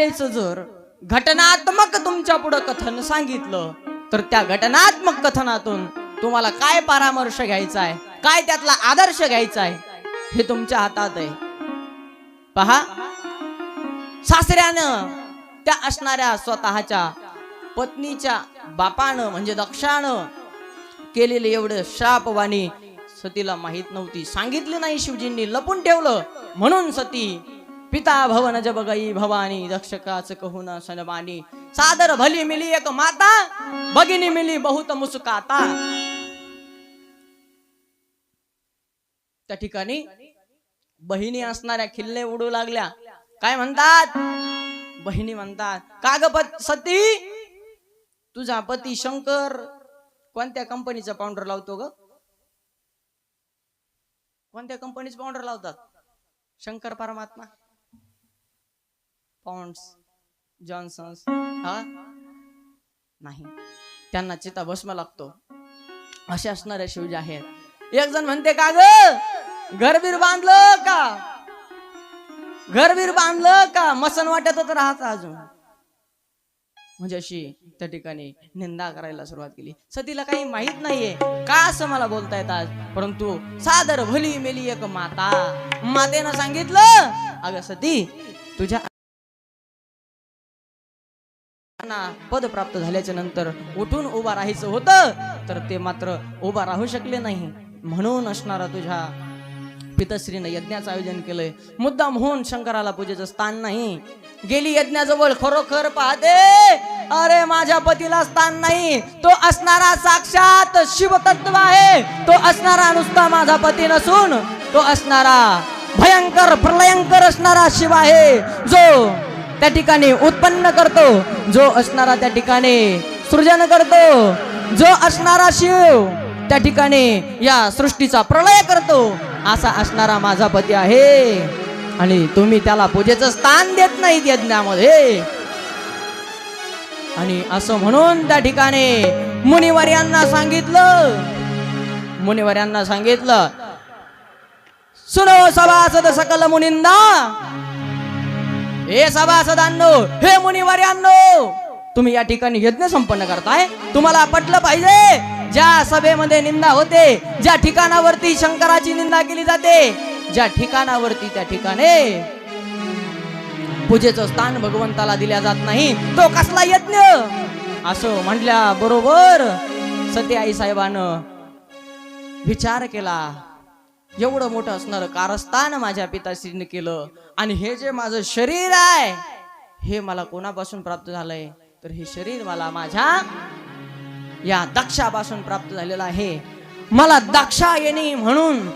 त्यावेळेस जर घटनात्मक तुमच्या पुढं कथन सांगितलं तर त्या घटनात्मक कथनातून तुम्हाला काय परामर्श घ्यायचा आहे? काय त्यातला आदर्श घ्यायचा आहे? हे तुमच्या हातात आहे. पहा. सासऱ्यानं त्या असणाऱ्या स्वतःच्या पत्नीच्या बापानं म्हणजे दक्षानं केलेले एवढं श्रापवाणी सतीला माहीत नव्हती. सांगितली नाही शिवजींनी लपून ठेवलं. म्हणून सती पिता भवन जब गई भवानी दक्षकाच कहून सनबानी सादर भली मिली एक माता भगिनी मिली बहुत मुस्काता। त्या ठिकाणी बहिणी असणाऱ्या खिल्ले उडू लागल्या. काय म्हणतात? बहिणी म्हणतात का ग सती तुझा पती शंकर. कोणत्या कंपनीचा पावडर लावतो ग? कोणत्या कंपनीचा पावडर लावतात? शंकर परमात्मा? पॉन्ड्स जॉन्सन्स हा? नाही. त्यांना चिता भस्म लागतो. असे असणारे शिवजी आहेत. एक जण म्हणते का ग? घरबीर बांधलं का? घरबीर बांधलं का? मसन वाट्यातच राहत अजून. म्हणजे अशी त्या ठिकाणी निंदा करायला सुरुवात केली. सतीला काही माहीत नाहीये. का असं मला बोलतायत आज परंतु सादर भली मेली एक माता. मातेनं सांगितलं अगं सती तुझ्या पद प्राप्त झाल्याच्यानंतर उठून उभा राहायचं होतं तर ते मात्र उभा राहू शकले नाही. म्हणून असणारा तुझ्या पितश्रीनं यज्ञाचं आयोजन केलंय. मुद्दा म्हणून शंकराला पूजेचं स्थान नाही. गेली यज्ञाजवळ खरोखर पाहते अरे माझ्या पतीला स्थान नाही. तो असणारा साक्षात शिवतत्व आहे. तो असणारा नुसता माझा पती नसून तो असणारा भयंकर प्रलयंकर असणारा शिव आहे. जो त्या ठिकाणी उत्पन्न करतो. जो असणारा त्या ठिकाणी सृजन करतो. जो असणारा शिव त्या ठिकाणी या सृष्टीचा प्रलय करतो. असा असणारा माझा पती आहे. आणि तुम्ही त्याला पूजेचं स्थान देत नाहीत यज्ञामध्ये. आणि असं म्हणून त्या ठिकाणी मुनिवर्यांना सांगितलं. मुनिवर्यांना सांगितलं सुनो सभासद सकल मुनिंदा हे सभासदांनो हे मुनिवर्यांनो तुम्ही या ठिकाणी यज्ञ संपन्न करताय. तुम्हाला पटलं पाहिजे ज्या सभेमध्ये निंदा होते ज्या ठिकाणावरती शंकराची निंदा केली जाते ज्या ठिकाणावरती त्या ठिकाणे पूजेचं स्थान भगवंताला दिल्या जात नाही तो कसला यज्ञ? असं म्हटल्या बरोबर सत्य आई साहेबानं विचार केला. एवढं मोठं असणारं कारस्थान माझ्या पिताश्रीने केलं. आणि हे जे माझं शरीर आहे हे मला कोणापासून प्राप्त झालंय? तर हे शरीर मला माझ्या या दक्षापासून प्राप्त झालेलं आहे. मला दक्षायनी म्हणून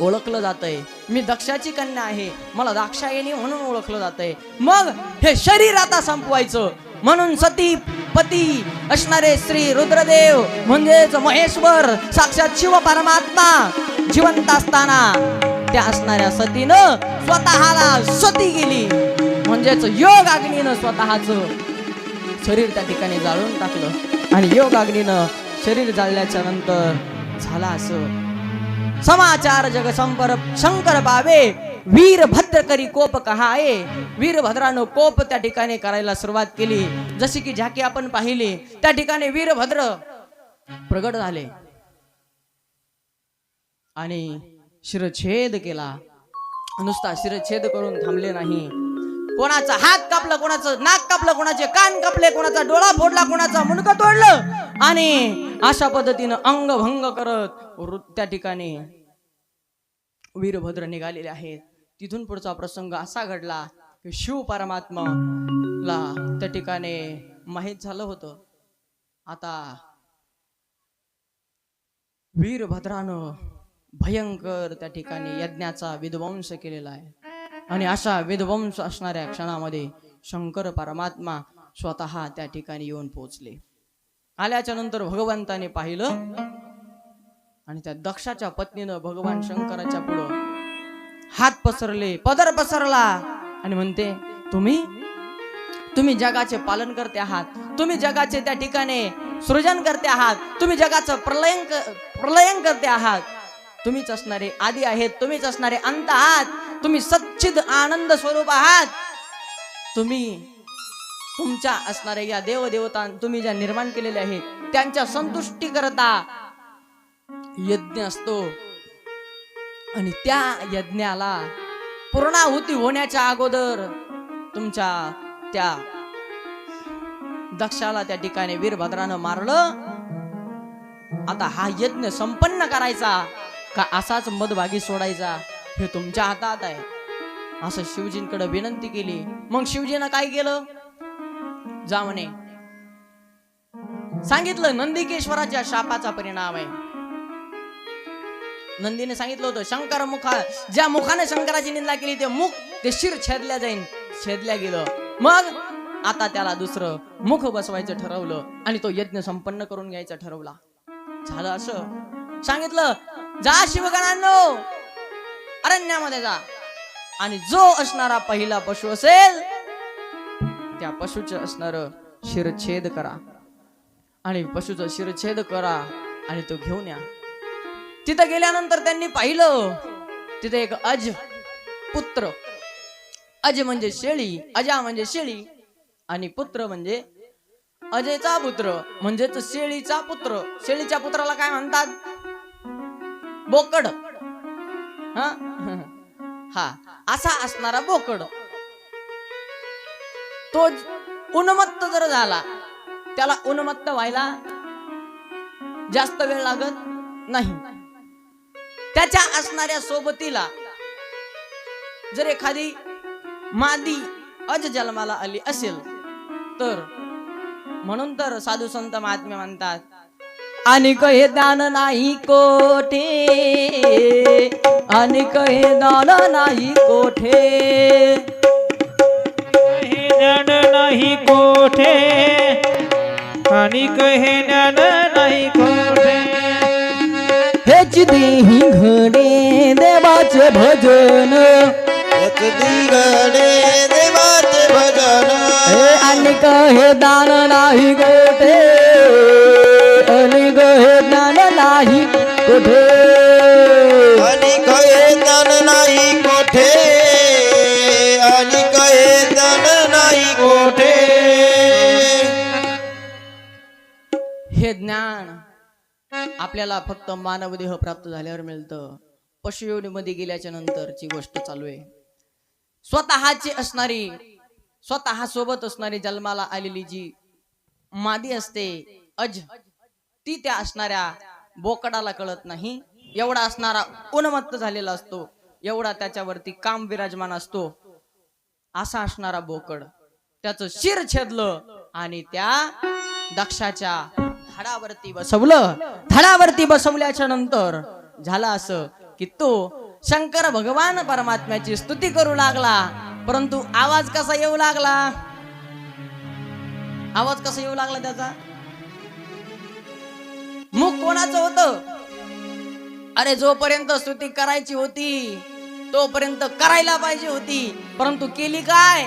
ओळखलं जातंय. मी दक्षाची कन्या आहे. मला दाक्षायणी म्हणून ओळखलं जातंय. मग हे शरीर आता संपवायचं. म्हणून सती पती असणारे श्री रुद्रदेव म्हणजेच महेश्वर साक्षात शिव परमात्मा जिवंत असताना त्या असणाऱ्या सतीनं स्वतःला सती गेली म्हणजेच योग अग्नीनं स्वतःच शरीर त्या ठिकाणी जाळून टाकलं. आणि योग अग्नीनं शरीर जाळल्याच्या नंतर झाला असं. समाचार जग संपर शंकर पावे वीरभद्र करी कोप कहाये वीरभद्रानं कोप त्या ठिकाणी करायला सुरुवात केली. जशी की झाकी आपण पाहिली त्या ठिकाणी वीरभद्र प्रगट झाले. आणि शिरछेद केला. नुसता शिरछेद करून थांबले नाही. कोणाचा हात कापला कोणाचं नाक कापलं कोणाचे कान कापले कोणाचा डोळा फोडला कोणाचा मुंडकं तोडलं. आणि अशा पद्धतीनं अंगभंग करत त्या ठिकाणी वीरभद्र निघालेले आहेत. तिथून पुढचा प्रसंग असा घडला की शिव परमात्माला त्या ठिकाणी माहीत झालं होतं. आता वीरभद्रानं भयंकर त्या ठिकाणी यज्ञाचा विध्वंस केलेला आहे. आणि अशा विध्वंस असणाऱ्या क्षणामध्ये शंकर परमात्मा स्वतः त्या ठिकाणी येऊन पोहोचले. आल्याच्यानंतर भगवंताने पाहिलं आणि त्या दक्षाच्या पत्नीनं भगवान शंकराच्या पुढं हात पसरले पदर पसरला आणि म्हणते तुम्ही? तुम्ही जगाचे पालन करते आहात. तुम्ही जगाचे त्या ठिकाणी सृजन करते आहात. तुम्ही जगाचं प्रलयन प्रलयन करते आहात. तुम्हीच असणारे आधी आहेत. तुम्हीच असणारे अंत आहात. तुम्ही सच्चिद आनंद स्वरूप आहात. तुम्ही तुमच्या असणाऱ्या या देवदेवता तुम्ही ज्या निर्माण केलेल्या आहेत त्यांच्या संतुष्टी करता. यज्ञ असतो. आणि त्या यज्ञाला पूर्णाहुती होण्याच्या अगोदर तुमच्या त्या दक्षाला त्या ठिकाणी वीरभद्रानं मारलं. आता हा यज्ञ संपन्न करायचा का असाच मधभागी सोडायचा हे तुमच्या हातात आहे. असं शिवजींकडे विनंती केली. मग शिवजीनं काय केलं? जा म्हणे. सांगितलं नंदिकेश्वराच्या शापाचा परिणाम आहे. नंदीने सांगितलं होतं शंकर मुखा ज्या मुखाने शंकराची निंदा केली ते मुख ते शिर छेदल्या जाईन छेदल्या गेलं. मग आता त्याला दुसरं मुख बसवायचं ठरवलं आणि तो यज्ञ संपन्न करून घ्यायचा ठरवला. झालं असं. सांगितलं जा शिवगणांनो अरण्यामध्ये जा आणि जो असणारा पहिला पशु असेल त्या पशुच असणार शिरछेद करा आणि पशुचा शिरछेद करा आणि तो घेऊन या. तिथं गेल्यानंतर त्यांनी पाहिलं तिथे एक अज पुत्र. अज म्हणजे शेळी अजा म्हणजे शेळी आणि पुत्र म्हणजे अजयचा पुत्र म्हणजेच शेळीचा पुत्र. शेळीच्या पुत्राला काय म्हणतात? बोकड. हा? हा असा असणारा बोकड. तो उन्मत्त जर झाला त्याला उन्मत्त व्हायला जास्त वेळ लागत नाही. त्याच्या असणाऱ्या सोबतीला जर एखादी मादी अज जन्माला आली असेल तर म्हणून तर साधू संत महात्मे म्हणतात आणि कहे दान नाही कोठे? आणि कहे दान नाही कोठे? ज्ञान नाही कोठे? आणि कहे ज्ञान नाही कोठे? देही घडे देवाचे भजन. दिगडे देवाचे भजन. हे आणि हे दान नाही कोठे आणि हे ज्ञान नाही कोठे आपल्याला फक्त मानवदेह प्राप्त झाल्यावर मिळतं. पशुयोनीमध्ये गेल्याच्या नंतरची गोष्ट चालू आहे. स्वतःची असणारी स्वतः सोबत असणारी जन्माला आलेली जी मादी असते अज ती त्या असणाऱ्या बोकडाला कळत नाही. एवढा असणारा उन्मत्त झालेला असतो. एवढा त्याच्यावरती काम विराजमान असतो. असा असणारा बोकड त्याचं शिर छेदलं आणि त्या दक्षाच्या धडावरती बसवलं. धडावरती बसवल्याच्या नंतर झालं असं की तो शंकर भगवान परमात्म्याची स्तुती करू लागला. परंतु आवाज कसा येऊ लागला? आवाज कसा येऊ लागला त्याचा? मुख कोणाचं होतं? अरे जोपर्यंत स्तुती करायची होती तोपर्यंत करायला पाहिजे होती. परंतु केली काय?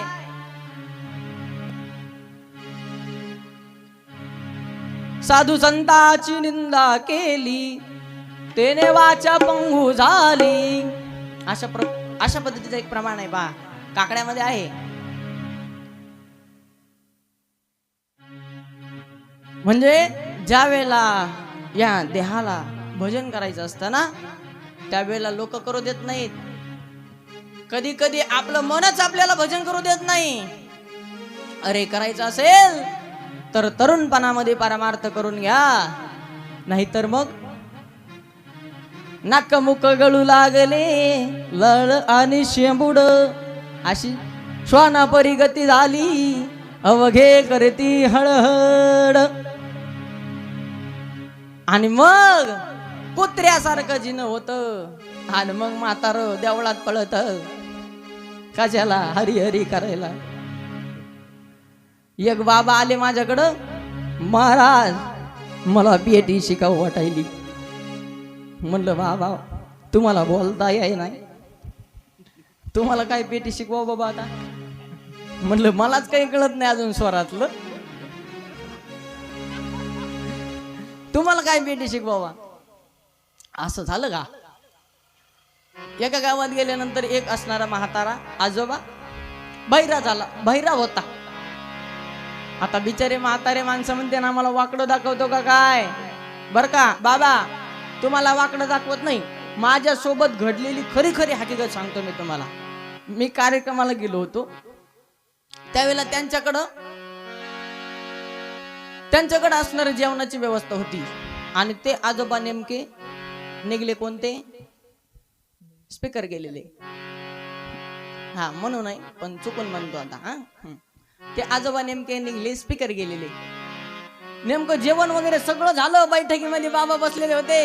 साधू संताची निंदा केली. तेने वाचा पंगू झाली. अशा प्र अशा पद्धतीचं एक प्रमाण आहे बा. काकड्यामध्ये आहे. म्हणजे ज्या वेळेला या देहाला भजन करायचं असतं ना त्यावेळेला लोक करू देत नाहीत. कधी कधी आपलं मनच आपल्याला भजन करू देत नाही. अरे करायचं असेल तर तरुणपणामध्ये परमार्थ करून घ्या. नाहीतर मग नाक मुक गळू लागले लळ आणि शेंबुड. अशी श्वाना परिगती झाली अवघे करती हळहळ. आणि मग कुत्र्यासारखं जिन होत आणि मग म्हातार देवळात पळत. कशाला हरी हरी करायला? एक बाबा आले माझ्याकडं. महाराज मला पेटी शिकाऊ वाटायली. म्हणलं बाबा तुम्हाला बोलता याय नाही. तुम्हाला काय पेटी शिकवा बाबा आता? म्हणलं मलाच काही कळत नाही अजून स्वरातलं. तुम्हाला काय पेटी शिकवावा असं झालं का? एका गावात गेल्यानंतर एक असणारा म्हातारा आजोबा बहिरा झाला बहिरा होता. आता बिचारे म्हातारे माणसं म्हणते ना मला वाकडं दाखवतो का काय? बर का? बाबा तुम्हाला वाकडं दाखवत नाही. माझ्या सोबत घडलेली खरी खरी हकीकत सांगतो मी तुम्हाला. मी कार्यक्रमाला गेलो होतो. त्यावेळेला त्यांच्याकडं त्यांच्याकडे असणारी जेवणाची व्यवस्था होती. आणि ते आजोबा नेमके निघले कोणते? स्पीकर गेलेले. हा म्हणू नाही पण चुकून म्हणतो आता हा. ते आजोबा नेमके निघले स्पीकर गेलेले. नेमकं जेवण वगैरे सगळं झालं बैठकीमध्ये बाबा बसलेले होते.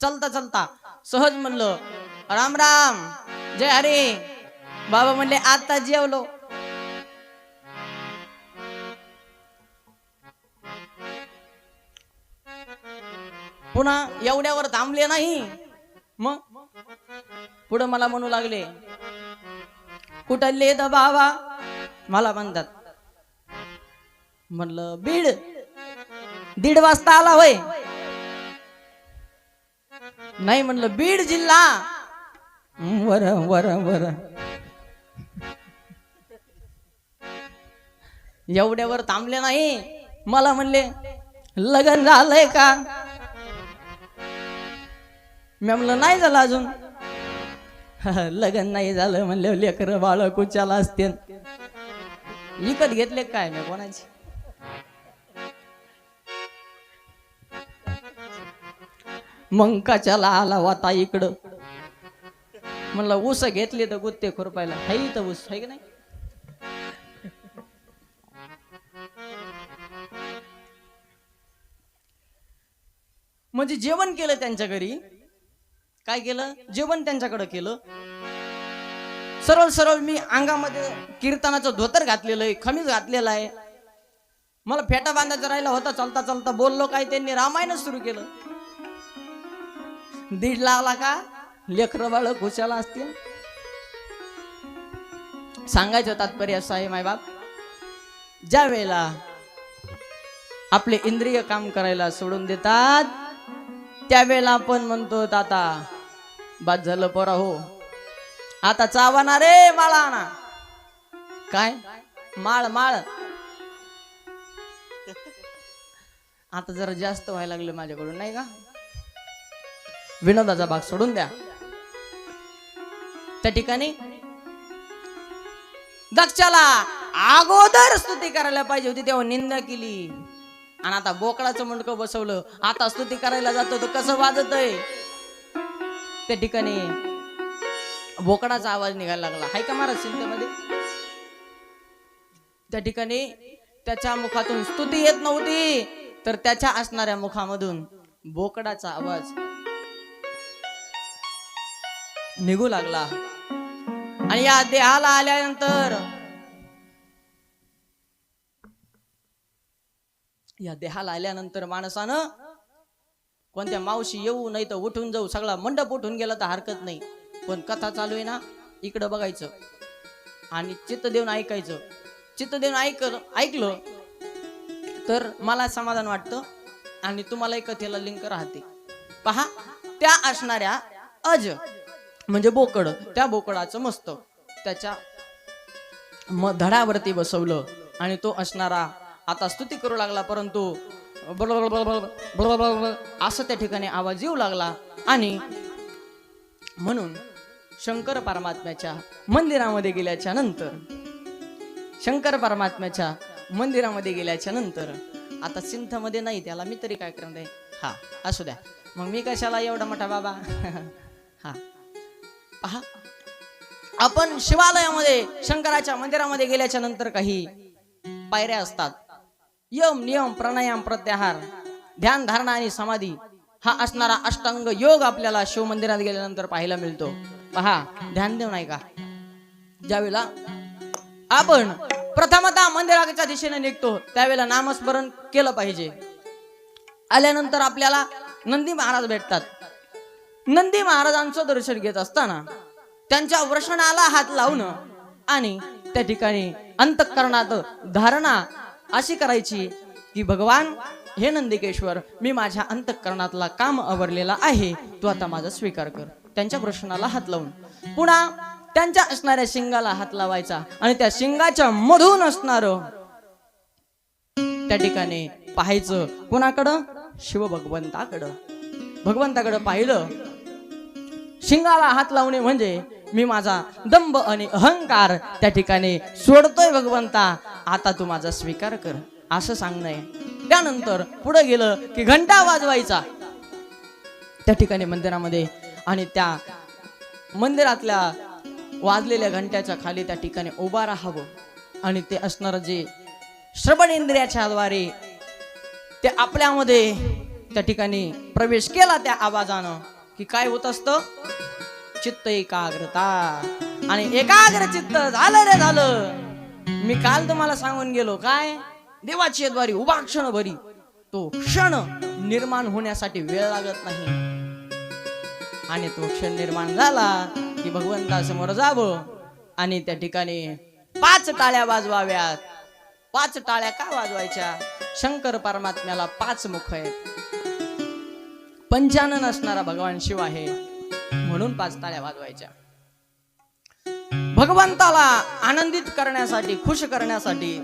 चलता चलता. सहज म्हणलं राम राम. जय हरे. बाबा म्हणले आता जेवलो. पुन्हा एवढ्यावर थांबले नाही. मग? पुढे मला म्हणू लागले कुठं लेद बाबा? मला म्हणतात. म्हणलं बीड. दीड वाजता आला होय. नाही म्हणलं बीड जिल्हा. वर वर वर. एवढ्यावर थांबले नाही. मला म्हणले लग्न झालंय का? मी म्हणलं नाही झालं अजून. लग्न नाही झालं म्हणलं लेकर बाळ कुचाला असते विकत घेतले काय मी कोणाची? मग कशाला आला होता इकडं? म्हणलं ऊस घेतले तर गुत्ते खुरपायला. हाय तर ऊस आहे की नाही? म्हणजे जेवण केलं त्यांच्या घरी? काय केलं? जेवण त्यांच्याकडे केलं. सरळ सरळ मी अंगामध्ये कीर्तनाचं धोतर घातलेलं आहे खमीज घातलेला आहे. मला फेटा बांधायचा राहिला होता चालता चालता बोललो काय त्यांनी रामायणच सुरू केलं. दीड लावला का? लेकर बाळ खुशाला असतील. सांगायचं तात्पर्य असं आहे मायबाप. ज्या वेळेला आपले इंद्रिय काम करायला सोडून देतात त्यावेळेला आपण म्हणतो आता बाद झालं पोरा हो. आता चावणार रे माळा आणा काय? माळ माळ. आता जरा जास्त व्हायला लागलं माझ्याकडून नाही का? विनोदाचा भाग सोडून द्या. त्या ठिकाणी दक्षाला अगोदर स्तुती करायला पाहिजे होती तेव्हा निंदा केली. आणि आता बोकडाचं मुंडकं बसवलं. आता स्तुती करायला जातो तर कसं वाजत आहे त्या ठिकाणी बोकडाचा आवाज निघायला लागला. हाय का महाराज सिंधमध्ये त्या ठिकाणी त्याच्या मुखातून स्तुती येत नव्हती. तर त्याच्या असणाऱ्या मुखामधून बोकडाचा आवाज निघू लागला. आणि या देहाला आल्यानंतर या देहाला आल्यानंतर माणसानं पण त्या मावशी येऊ नाही तर उठून जाऊ सगळा मंडप उठून गेला तर हरकत नाही. पण कथा चालू आहे ना इकडं बघायचं. आणि चित्त देऊन ऐकायचं. चित्त देऊन ऐक ऐकलं तर मला समाधान वाटतं आणि तुम्हालाही कथेला लिंक राहते. पहा त्या असणाऱ्या अज म्हणजे बोकड त्या बोकडाचं मस्त. त्याच्या म धडावरती बसवलं आणि तो असणारा आता स्तुती करू लागला परंतु असं त्या ठिकाणी आवाज येऊ लागला आणि म्हणून शंकर परमात्म्याच्या मंदिरामध्ये गेल्याच्यानंतर शंकर परमात्म्याच्या मंदिरामध्ये गेल्याच्यानंतर आता सिंथमध्ये नाही त्याला मी तरी काय करणार आहे? हा असू द्या. मग मी कशाला एवढा मोठा बाबा? हा. पहा. आपण शिवालयामध्ये शंकराच्या मंदिरामध्ये गेल्याच्यानंतर काही पायऱ्या असतात. यम नियम प्राणायाम प्रत्याहार ध्यान धारणा आणि समाधी हा असणारा अष्टांग योग आपल्याला शिव मंदिरात गेल्यानंतर पाहायला मिळतो. पहा ध्यान देऊ नाही का ज्यावेळेला आपण प्रथमतः मंदिराच्या दिशेने निघतो त्यावेळेला नामस्मरण केलं पाहिजे. आल्यानंतर आपल्याला नंदी महाराज भेटतात. नंदी महाराजांचं दर्शन घेत असताना त्यांच्या वृषणाला हात लावणं आणि त्या ठिकाणी अंतःकरणात धारणा अशी करायची की भगवान हे नंदिकेश्वर मी माझ्या अंतःकरणातला काम आवरलेला आहे. तू आता माझा स्वीकार कर. त्यांच्या प्रश्नाला हात लावून. पुन्हा त्यांच्या असणाऱ्या शिंगाला हात लावायचा आणि त्या शिंगाच्या मधून असणार त्या ठिकाणी पाहायचं कोणाकडं? शिव भगवंताकडं भगवंताकडं पाहिलं. शिंगाला हात लावणे म्हणजे मी माझा दंभ आणि अहंकार त्या ठिकाणी सोडतोय भगवंता. आता तू माझा स्वीकार कर. असं सांगणं आहे. त्यानंतर पुढे गेलं की घंटा वाजवायचा. त्या ठिकाणी मंदिरामध्ये आणि त्या मंदिरातल्या वाजलेल्या घंट्याच्या खाली त्या ठिकाणी उभा राहावं. आणि ते असणारं जे श्रवण इंद्रियाच्या द्वारे ते आपल्यामध्ये त्या ठिकाणी प्रवेश केला त्या आवाजानं की काय होत असतं? चित्त एकाग्रता. आणि एकाग्र चित्त झालं रे झालं. मी काल तुम्हाला सांगून गेलो काय? देवाची द्वारी उभा क्षण भरी तो क्षण निर्माण होण्यासाठी वेळ लागत नाही. आणि तो क्षण निर्माण झाला की भगवंतासमोर जावं आणि त्या ठिकाणी पाच टाळ्या वाजवाव्यात. पाच टाळ्या का वाजवायच्या? शंकर परमात्म्याला पाच मुख आहेत. पंचानन असणारा भगवान शिव आहे. म्हणून पाच ताळ्या वाजवायच्या. भगवंताला आनंदित करण्यासाठी खुश करण्यासाठी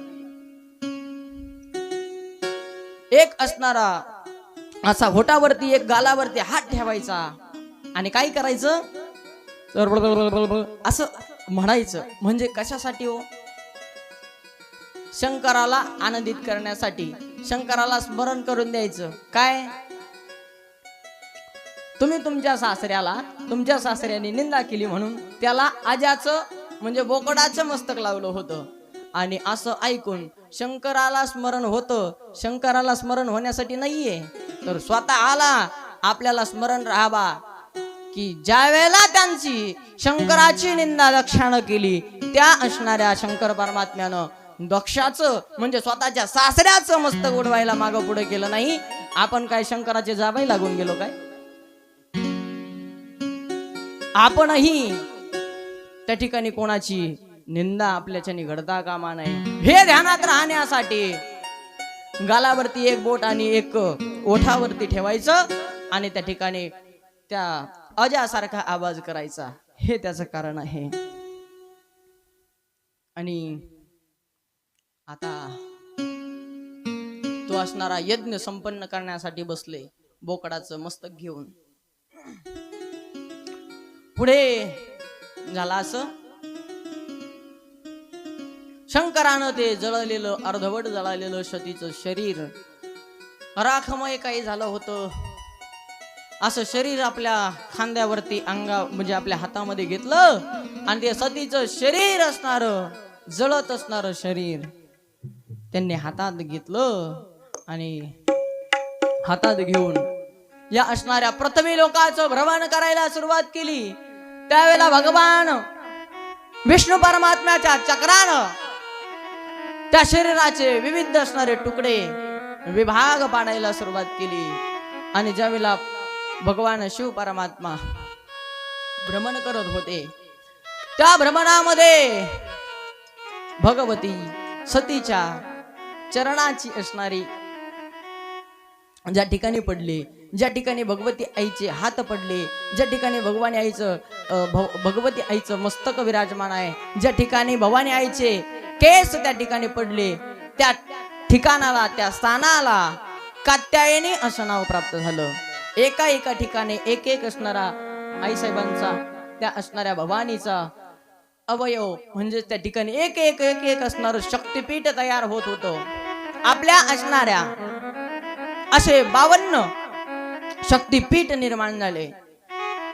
एक असणारा असा होटावरती एक गालावरती हात ठेवायचा आणि काय करायचं? तर असं म्हणायचं. म्हणजे कशासाठी हो? शंकराला आनंदित करण्यासाठी. शंकराला स्मरण करून द्यायचं. काय? तुम्ही तुमच्या सासऱ्याला तुमच्या सासऱ्याने निंदा केली म्हणून त्याला आजाचं म्हणजे बोकडाचं मस्तक लावलं होतं. आणि असं ऐकून शंकराला स्मरण होतं. शंकराला स्मरण होण्यासाठी नाहीये. तर स्वतः आला आपल्याला स्मरण राहावा. की ज्या वेळेला त्यांची शंकराची निंदा दक्षानं केली त्या असणाऱ्या शंकर परमात्म्यानं दक्षाचं म्हणजे स्वतःच्या सासऱ्याचं मस्तक उडवायला मागं पुढे केलं नाही. आपण काय शंकराचे जाबाई लागून गेलो काय? आपणही त्या ठिकाणी कोणाची निंदा आपल्याच्याने घडता कामा नाही हे ध्यानात राहण्यासाठी गालावरती एक बोट आणि एक ओठावरती ठेवायचं आणि त्या ठिकाणी त्या अजासारखा आवाज करायचा. हे त्याचं कारण आहे. आणि आता तो असणारा यज्ञ संपन्न करण्यासाठी बसले बोकडाचं मस्तक घेऊन. पुढे झाला असं? शंकरानं ते जळलेलं अर्धवट जळालेलं सतीचं शरीर. राखमय काही झालं होतं. असं शरीर आपल्या खांद्यावरती अंगा म्हणजे आपल्या हातामध्ये घेतलं आणि ते सतीचं शरीर असणार जळत असणार शरीर त्यांनी हातात घेतलं आणि हातात घेऊन या असणाऱ्या प्रथमी लोकांचं भ्रमण करायला सुरुवात केली. त्यावेळेला भगवान विष्णू परमात्म्याच्या चक्रानं त्या शरीराचे विविध असणारे तुकडे विभाग पाडायला सुरुवात केली. आणि ज्यावेळेला भगवान शिव परमात्मा भ्रमण करत होते त्या भ्रमणामध्ये भगवती सतीच्या चरणाची असणारी ज्या ठिकाणी पडले ज्या ठिकाणी भगवती आईचे हात पडले ज्या ठिकाणी भगवानी आईचं भव- भगवती आईचं मस्तक विराजमान आहे ज्या ठिकाणी भवानी आईचे केस त्या ठिकाणी पडले त्या ठिकाणाला त्या स्थानाला कात्यायनी असं नाव प्राप्त झालं. एका एका ठिकाणी एक एक असणारा आईसाहेबांचा त्या असणाऱ्या भवानीचा अवयव म्हणजे त्या ठिकाणी एक एक एक एक असणार शक्तिपीठ तयार होत होतं. आपल्या असणाऱ्या असे बावन्न शक्तीपीठ निर्माण झाले.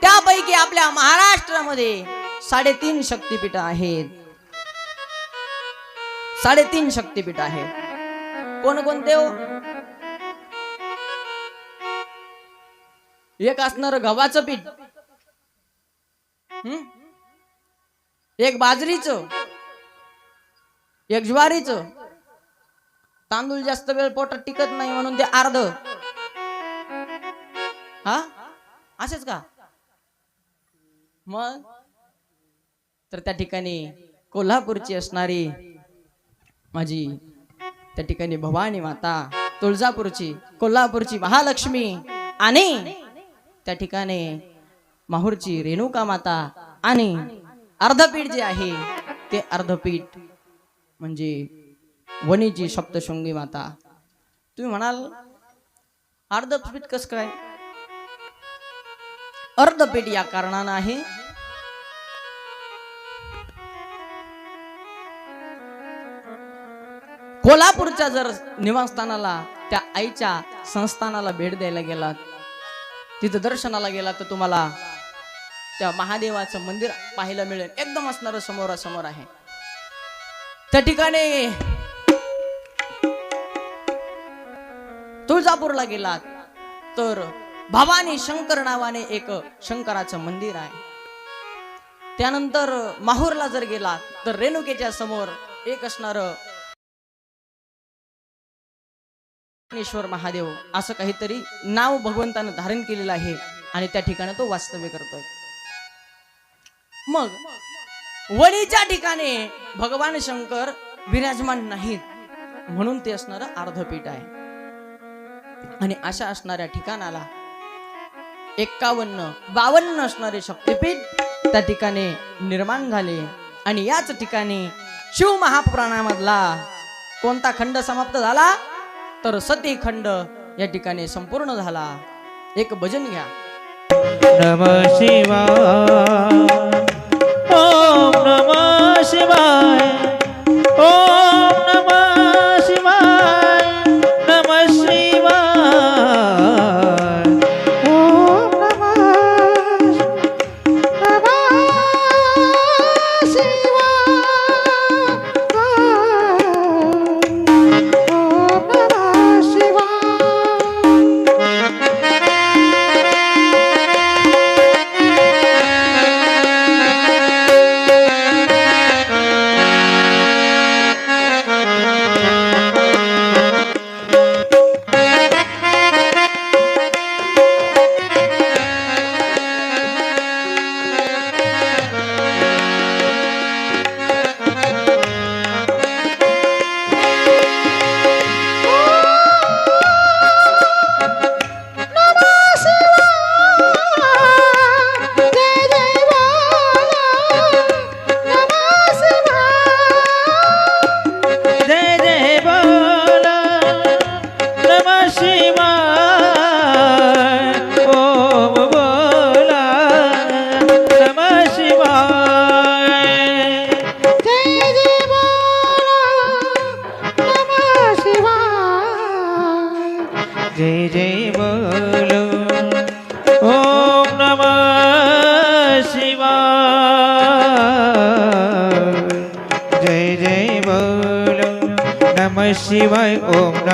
त्यापैकी आपल्या महाराष्ट्रामध्ये साडेतीन शक्तिपीठ आहेत. साडेतीन शक्तिपीठ आहेत. कोणकोणते हो? एक असणार गव्हाचं पीठ. हम्म? एक बाजरीचं. एक ज्वारीचं. तांदूळ जास्त वेळ पोटात टिकत नाही म्हणून ते अर्ध. हा? असेच का? मग? तर त्या ठिकाणी कोल्हापूरची असणारी माझी त्या ठिकाणी भवानी माता तुळजापूरची कोल्हापूरची महालक्ष्मी आणि त्या ठिकाणी माहूरची रेणुका माता आणि अर्धपीठ जे आहे ते अर्धपीठ म्हणजे वणीची सप्तशृंगी माता. तुम्ही म्हणाल अर्धपीठ कस काय? अर्धपीठ या कारणानं आहे. कोल्हापूरच्या जर निवासस्थानाला त्या आईच्या संस्थानाला भेट द्यायला गेलात तिथं दर्शनाला गेला तर तुम्हाला त्या महादेवाचं मंदिर पाहायला मिळेल. एकदम असणार समोरासमोर आहे. त्या ठिकाणी तुळजापूरला गेलात तर भवानी शंकर नावाने एक शंकराचं मंदिर आहे. त्यानंतर माहूरला जर गेला तर रेणुकेच्या समोर एक असणार महादेव. असं काहीतरी नाव भगवंतानं धारण केलेलं आहे आणि त्या ठिकाणी तो वास्तव्य करतोय. मग वणीच्या ठिकाणी भगवान शंकर विराजमान नाहीत म्हणून ते असणार अर्धपीठ आहे. आणि अशा असणाऱ्या ठिकाणाला एक्कावन्न बावन्न असणारे शक्तिपीठ त्या ठिकाणी निर्माण झाले. आणि याच ठिकाणी शिव महापुराणामधला कोणता खंड समाप्त झाला? तर सती खंड या ठिकाणी संपूर्ण झाला. एक भजन घ्या. नम शिवा